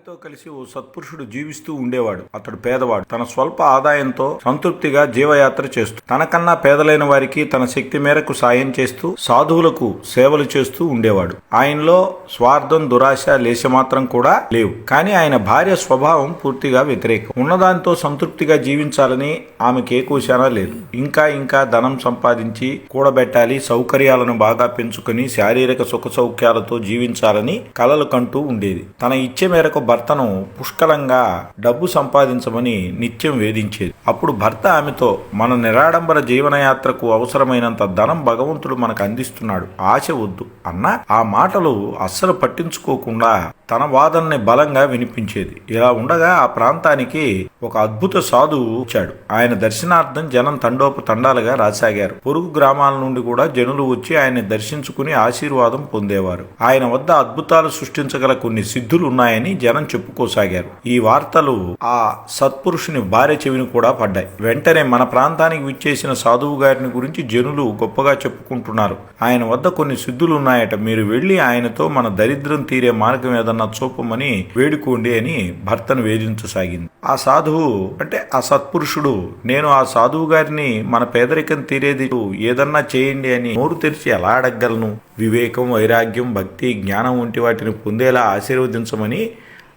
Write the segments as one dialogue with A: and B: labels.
A: భార్యతో కలిసి ఓ సత్పురుషుడు జీవిస్తూ ఉండేవాడు. అతడు పేదవాడు. తన స్వల్ప ఆదాయంతో సంతృప్తిగా జీవయాత్ర చేస్తూ తనకన్నా పేదలైన వారికి తన శక్తి మేరకు సాయం చేస్తూ సాధువులకు సేవలు చేస్తూ ఉండేవాడు. ఆయనలో స్వార్థం దురాశ లేశమాత్రం కూడా లేవు. కానీ ఆయన భార్య స్వభావం పూర్తిగా వ్యతిరేకం. ఉన్నదాంతో సంతృప్తిగా జీవించాలని ఆమెకి ఏ కూశానా లేదు. ఇంకా ఇంకా ధనం సంపాదించి కూడబెట్టాలి సౌకర్యాలను బాగా పెంచుకుని శారీరక సుఖ సౌఖ్యాలతో జీవించాలని కలలు కంటూ ఉండేది. తన ఇచ్చే మేరకు భర్తను పుష్కలంగా డబ్బు సంపాదించమని నిత్యం వేధించేది. అప్పుడు భర్త ఆమెతో మన నిరాడంబర జీవనయాత్రకు అవసరమైనంత ధనం భగవంతుడు మనకు అందిస్తున్నాడు. ఆశ వద్దు. అన్న ఆ మాటలు అస్సలు పట్టించుకోకుండా తన వాదనని బలంగా వినిపించేది. ఇలా ఉండగా ఆ ప్రాంతానికి ఒక అద్భుత సాధువు వచ్చాడు. ఆయన దర్శనార్థం జనం తండోపు తండాలుగా రాసాగారు. పొరుగు గ్రామాల నుండి కూడా జనులు వచ్చి ఆయన్ని దర్శించుకుని ఆశీర్వాదం పొందేవారు. ఆయన వద్ద అద్భుతాలు సృష్టించగల కొన్ని సిద్ధులు ఉన్నాయని జనం చెప్పుకోసాగారు. ఈ వార్తలు ఆ సత్పురుషుని భార్య చెవిని కూడా పడ్డాయి. వెంటనే మన ప్రాంతానికి విచ్చేసిన సాధువు గారిని గురించి జనులు గొప్పగా చెప్పుకుంటున్నారు. ఆయన వద్ద కొన్ని సిద్ధులు ఉన్నాయట మీరు వెళ్ళి ఆయనతో మన దరిద్రం తీరే మార్గం ఏదన్నా చూపమని వేడుకోండి అని భర్తను వేధించసాగింది. ఆ సాధువు అంటే ఆ సత్పురుషుడు నేను ఆ సాధువు గారిని మన పేదరికం తీరేది ఏదన్నా చేయండి అని నోరు తెరిచి ఎలా అడగగలను? వివేకం వైరాగ్యం భక్తి జ్ఞానం వంటి వాటిని పొందేలా ఆశీర్వదించమని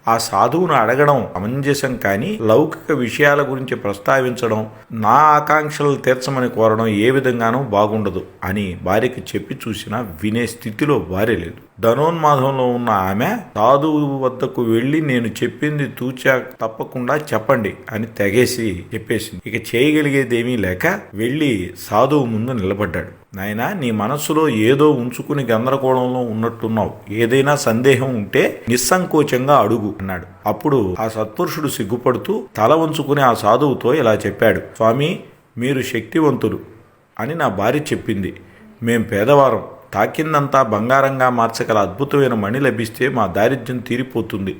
A: ఆ సాధువును అడగడం అమంజసం కానీ లౌకిక విషయాల గురించి ప్రస్తావించడం నా ఆకాంక్షలు తీర్చమని కోరడం ఏ విధంగానూ బాగుండదు అని భార్యకి చెప్పి చూసినా వినే స్థితిలో భార్య లేదు ధనోన్మాదంలో ఉన్న ఆమె సాధువు వద్దకు వెళ్ళి నేను చెప్పింది తూచా తప్పకుండా చెప్పండి అని తెగేసి చెప్పేసింది. ఇక చేయగలిగేదేమీ లేక వెళ్ళి సాధువు ముందు నిలబడ్డాడు. నాయనా నీ మనస్సులో ఏదో ఉంచుకుని గందరగోళంలో ఉన్నట్టున్నావు. ఏదైనా సందేహం ఉంటే నిస్సంకోచంగా అడుగు అన్నాడు. అప్పుడు ఆ సత్పురుషుడు సిగ్గుపడుతూ తల ఉంచుకుని ఆ సాధువుతో ఇలా చెప్పాడు స్వామి మీరు శక్తివంతులు అని నా భార్య చెప్పింది. మేం పేదవారం. తాకిందంతా బంగారంగా మార్చగల అద్భుతమైన మణి లభిస్తే మా దారిద్ర్యం తీరిపోతుంది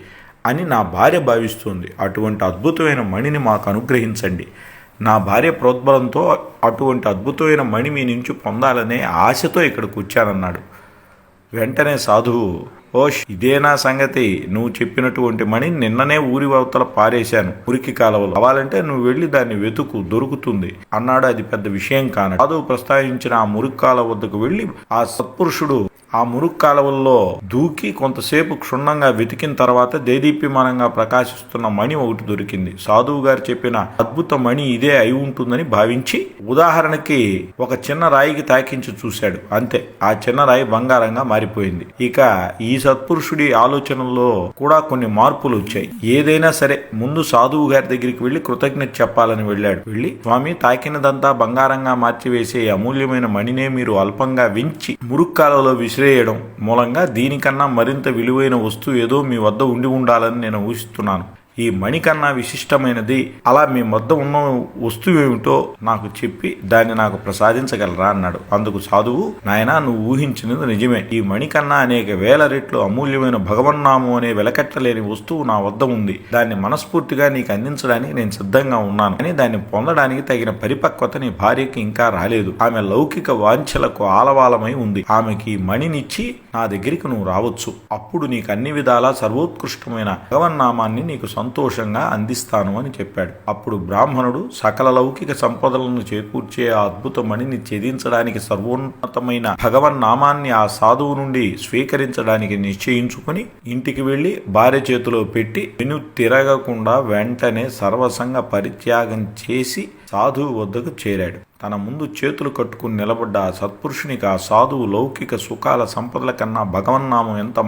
A: అని నా భార్య భావిస్తుంది. అటువంటి అద్భుతమైన మణిని మాకు అనుగ్రహించండి. నా భార్య ప్రోద్బలంతో అటువంటి అద్భుతమైన మణి మీ నుంచి పొందాలనే ఆశతో ఇక్కడికి వచ్చానన్నాడు. వెంటనే సాధువు ఓష్ ఇదేనా సంగతి. నువ్వు చెప్పినటువంటి మణి నిన్ననే ఊరి అవతల పారేశాను. మురికి కాలువలో. కావాలంటే నువ్వు వెళ్ళి దాన్ని వెతుకు దొరుకుతుంది అన్నాడు. అది పెద్ద విషయం కాను సాధువు ప్రస్తావించిన ఆ మురికి కాలువ వద్దకు వెళ్ళి ఆ సత్పురుషుడు ఆ మురుగు కాలువల్లో దూకి కొంతసేపు క్షుణ్ణంగా వెతికిన తర్వాత దేదీప్యమానంగా ప్రకాశిస్తున్న మణి ఒకటి దొరికింది. సాధువు గారు చెప్పిన అద్భుత మణి ఇదే అయి ఉంటుందని భావించి ఉదాహరణకి ఒక చిన్న రాయికి తాకించి చూశాడు. అంతే ఆ చిన్న రాయి బంగారంగా మారిపోయింది. ఇక ఈ సత్పురుషుడి ఆలోచనల్లో కూడా కొన్ని మార్పులు వచ్చాయి. ఏదైనా సరే ముందు సాధువు గారి దగ్గరికి వెళ్ళి కృతజ్ఞత చెప్పాలని వెళ్ళాడు. వెళ్ళి స్వామి తాకినదంతా బంగారంగా మార్చివేసే అమూల్యమైన మణినే మీరు అల్పంగా వించి మురుక్కాలలో విసిరేయడం మూలంగా దీనికన్నా మరింత విలువైన వస్తువు ఏదో మీ వద్ద ఉండి ఉండాలని నేను ఊహిస్తున్నాను. ఈ మణి కన్నా విశిష్టమైనది. అలా మీ వద్ద ఉన్న వస్తువు ఏమిటో నాకు చెప్పి దాన్ని నాకు ప్రసాదించగలరా అన్నాడు. అందుకు సాధువు నాయనా నువ్వు ఊహించినది నిజమే. ఈ మణి కన్నా అనేక వేల రెట్లు అమూల్యమైన భగవన్నాము అనే వెలకట్టలేని వస్తువు నా వద్ద ఉంది. దాన్ని మనస్ఫూర్తిగా నీకు అందించడానికి నేను సిద్ధంగా ఉన్నాను. కానీ దాన్ని పొందడానికి తగిన పరిపక్వత నీ భార్యకి ఇంకా రాలేదు. ఆమె లౌకిక వాంఛలకు ఆలవాలమై ఉంది. ఆమెకి మణినిచ్చి నా దగ్గరికి నువ్వు రావచ్చు. అప్పుడు నీకు అన్ని విధాలా సర్వోత్కృష్టమైన భగవన్నామాన్ని నీకు సంతోషంగా అందిస్తాను అని చెప్పాడు. అప్పుడు బ్రాహ్మణుడు సకల లౌకిక సంపదలను చేకూర్చే ఆ అద్భుతమణిని ఛేదించడానికి సర్వోన్నతమైన భగవన్నామాన్ని ఆ సాధువు నుండి స్వీకరించడానికి నిశ్చయించుకుని ఇంటికి వెళ్ళి భార్య చేతిలో పెట్టి వెను తిరగకుండా వెంటనే సర్వసంగ పరిత్యాగం చేసి సాధువు వద్దకు చేరాడు. తన ముందు చేతులు కట్టుకుని నిలబడ్డ ఆ సత్పురుషునికి ఆ సాధువు లౌకిక సుఖాల సంపదల కన్నా భగవన్నామం ఎంత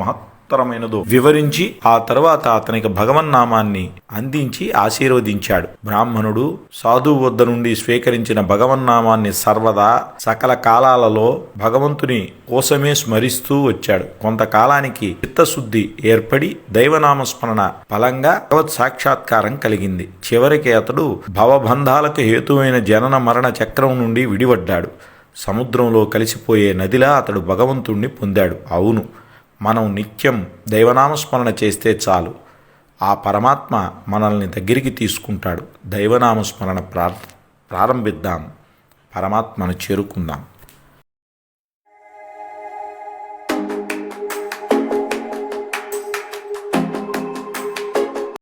A: మహత్తరమైనదో వివరించి ఆ తర్వాత అతనికి భగవన్నామాన్ని అందించి ఆశీర్వదించాడు. బ్రాహ్మణుడు సాధువు వద్ద నుండి స్వీకరించిన భగవన్నామాన్ని సర్వదా సకల కాలాలలో భగవంతుని కోసమే స్మరిస్తూ వచ్చాడు. కొంతకాలానికి చిత్తశుద్ధి ఏర్పడి దైవనామస్మరణ ఫలంగా భగవత్ సాక్షాత్కారం కలిగింది. చివరికి అతడు భవబంధాలకు హేతువైన జనన మరణ చక్రం నుండి విడిపడ్డాడు. సముద్రంలో కలిసిపోయే నదిలా అతడు భగవంతుణ్ణి పొందాడు. అవును మనం నిత్యం దైవనామస్మరణ చేస్తే చాలు. ఆ పరమాత్మ మనల్ని దగ్గరికి తీసుకుంటాడు. దైవనామస్మరణ ప్రార్ ప్రారంభిద్దాం. పరమాత్మను చేరుకుందాం.